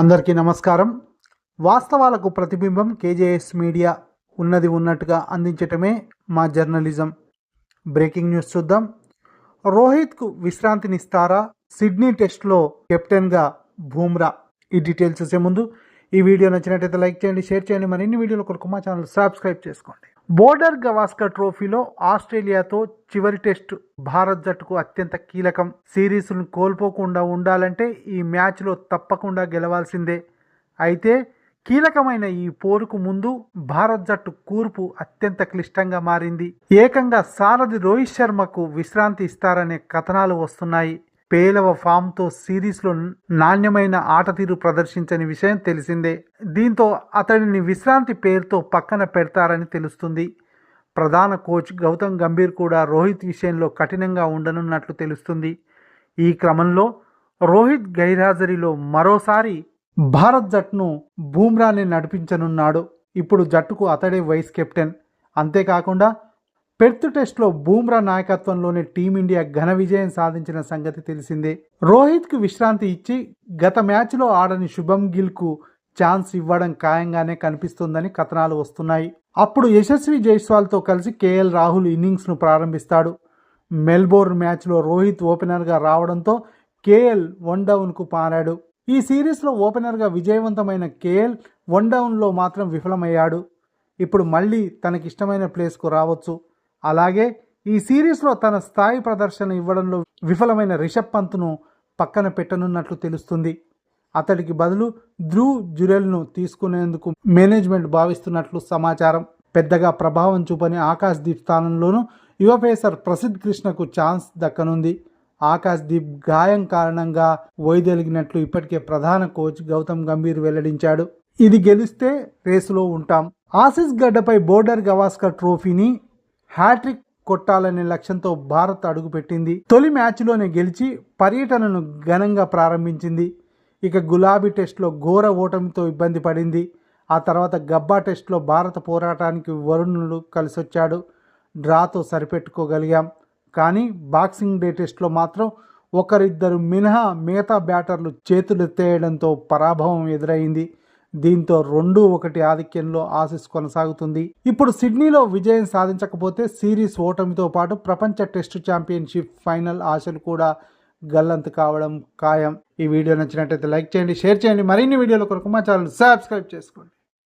అందరికీ నమస్కారం. వాస్తవాలకు ప్రతిబింబం కేజేఎస్ మీడియా ఉన్నది ఉన్నట్టుగా అందించటమే మా జర్నలిజం. బ్రేకింగ్ న్యూస్ చూద్దాం. రోహిత్కు విశ్రాంతినిస్తారా సిడ్నీ టెస్ట్లో కెప్టెన్గా బూమ్రా. ఈ డీటెయిల్స్ చూసే ముందు ఈ వీడియో నచ్చినట్టయితే లైక్ చేయండి షేర్ చేయండి. మరిన్ని వీడియోల కొరకు మా ఛానల్ సబ్స్క్రైబ్ చేసుకోండి. బోర్డర్ గవాస్కర్ ట్రోఫీలో ఆస్ట్రేలియాతో చివరి టెస్ట్. భారత్ జట్టుకు అత్యంత కీలకం. సిరీస్ను కోల్పోకుండా ఉండాలంటే ఈ మ్యాచ్లో తప్పకుండా గెలవాల్సిందే. అయితే కీలకమైన ఈ పోరుకు ముందు భారత్ జట్టు కూర్పు అత్యంత క్లిష్టంగా మారింది. ఏకంగా సారథి రోహిత్ శర్మకు విశ్రాంతి ఇస్తారనే కథనాలు వస్తున్నాయి. పేలవ ఫామ్తో సిరీస్లో నాణ్యమైన ఆట తీరు ప్రదర్శించని విషయం తెలిసిందే. దీంతో అతడిని విశ్రాంతి పేరుతో పక్కన పెడతారని తెలుస్తుంది. ప్రధాన కోచ్ గౌతమ్ గంభీర్ కూడా రోహిత్ విషయంలో కఠినంగా ఉండనున్నట్లు తెలుస్తుంది. ఈ క్రమంలో రోహిత్ గైర్హాజరీలో మరోసారి భారత్ జట్టును బూమ్రాని నడిపించనున్నాడు. ఇప్పుడు జట్టుకు అతడే వైస్ కెప్టెన్. అంతేకాకుండా పెర్త్ టెస్ట్లో బూమ్రా నాయకత్వంలోని టీమిండియా ఘన విజయం సాధించిన సంగతి తెలిసిందే. రోహిత్కు విశ్రాంతి ఇచ్చి గత మ్యాచ్లో ఆడని శుభం గిల్కు ఛాన్స్ ఇవ్వడం ఖాయంగానే కనిపిస్తుందని కథనాలు వస్తున్నాయి. అప్పుడు యశస్వి జైస్వాల్తో కలిసి కేఎల్ రాహుల్ ఇన్నింగ్స్ను ప్రారంభిస్తాడు. మెల్బోర్న్ మ్యాచ్లో రోహిత్ ఓపెనర్గా రావడంతో కేఎల్ వన్ డౌన్కు పారాడు. ఈ సిరీస్లో ఓపెనర్గా విజయవంతమైన కేఎల్ వన్ డౌన్లో మాత్రం విఫలమయ్యాడు. ఇప్పుడు మళ్ళీ తనకిష్టమైన ప్లేస్కు రావచ్చు. అలాగే ఈ సిరీస్లో తన స్థాయి ప్రదర్శన ఇవ్వడంలో విఫలమైన రిషబ్ పంత్ను పక్కన పెట్టనున్నట్లు తెలుస్తుంది. అతడికి బదులు ధ్రువ్ జురెల్ను తీసుకునేందుకు మేనేజ్మెంట్ భావిస్తున్నట్లు సమాచారం. పెద్దగా ప్రభావం చూపని ఆకాశ్ దీప్ స్థానంలోనూ యువ పేసర్ ప్రసిద్ధ్ కృష్ణకు ఛాన్స్ దక్కనుంది. ఆకాశ్ దీప్ గాయం కారణంగా వైదొలిగినట్లు ఇప్పటికే ప్రధాన కోచ్ గౌతమ్ గంభీర్ వెల్లడించాడు. ఇది గెలిస్తే రేసులో ఉంటాం. ఆసిస్ గడ్డపై బోర్డర్ గవాస్కర్ ట్రోఫీని హ్యాట్రిక్ కొట్టాలనే లక్ష్యంతో భారత్ అడుగుపెట్టింది. తొలి మ్యాచ్లోనే గెలిచి పర్యటనను ఘనంగా ప్రారంభించింది. ఇక గులాబీ టెస్ట్లో ఘోర ఓటమితో ఇబ్బంది పడింది. ఆ తర్వాత గబ్బా టెస్ట్లో భారత పోరాటానికి వరుణుడు కలిసొచ్చాడు. డ్రాతో సరిపెట్టుకోగలిగాం. కానీ బాక్సింగ్ డే టెస్ట్లో మాత్రం ఒకరిద్దరు మినహా మిగతా బ్యాటర్లు చేతులెత్తేయడంతో పరాభవం ఎదురైంది. దీంతో రెండు ఒకటి ఆధిక్యంలో ఆసిస్ కొనసాగుతుంది. ఇప్పుడు సిడ్నీలో విజయం సాధించకపోతే సిరీస్ ఓటమితో పాటు ప్రపంచ టెస్టు ఛాంపియన్షిప్ ఫైనల్ ఆశలు కూడా గల్లంతు కావడం ఖాయం. ఈ వీడియో నచ్చినట్లయితే లైక్ చేయండి షేర్ చేయండి. మరిన్ని వీడియోల కొరకు మా ఛానల్ సబ్స్క్రైబ్ చేసుకోండి.